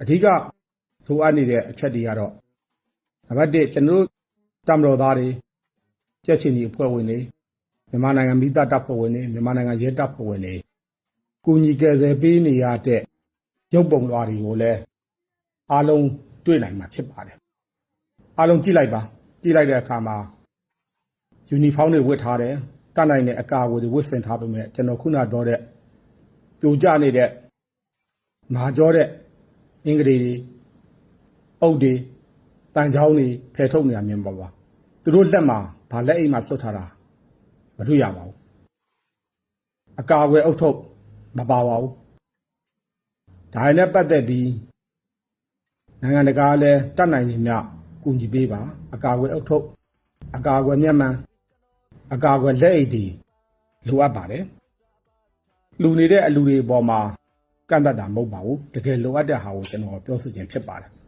အဓိကလိုအပ်နေတဲ့အချက်တွေကတော့နံပါတ်1ကျွန်တော်တို့တမတော်သားတွေကြက်ချင်ကြီးအဖွဲ့ဝင်တွေမြန်မာနိုင်ငံမိသားတပ်ဖွဲ့ဝင်တွေမြန်မာနိုင်ငံရဲတပ်ဖွဲ့ဝင်တွေကုညီကယ်ဆယ်ပေးနေရတဲ့ရုပ်ပုံလွှာတွေကိုလည်းအားလုံးတွေ့နိုင်မှာဖြစ်ပါတယ်အားလုံးကြည့်လိုက်ပါကြည့်လိုက်တဲ့အခါမှာယူနီဖောင်းတွေဝတ်ထားတယ်တတ်နိုင်တဲ့အကာအကွယ်တွေဝတ်ဆင်ထားပေမဲ့ကျွန်တော်ခုနပြောတဲ့ပြိုကျနေတဲ့မာကြောတဲ့ အင်္ဂလိပ်တွေအုပ်တွေတန်ချောင်းတွေဖယ်ထုတ်နေရမြင်ပါပါသူတို့လက်မှာဗာလက်အိမ်မှာစွတ်ထားတာမတွေ့ရပါဘူးအကာအကွယ်အုပ်ထုတ်မပါပါဘူးဒါရနဲ့ပတ်သက်ပြီးနိုင်ငံတကာလည်းတတ်နိုင်ရင်မြကူညီပေးပါအကာအကွယ်အုပ်ထုတ်အကာအကွယ်မျက်မှန်အကာအကွယ်လက်အိတ်တွေလိုအပ်ပါတယ်လူနေတဲ့အလူတွေအပေါ်မှာ ကန့်တတ်တာမဟုတ်ပါဘူးတကယ်လိုအပ်တဲ့ဟာကိုကျွန်တော်ပြောဆိုခြင်းဖြစ်ပါတယ်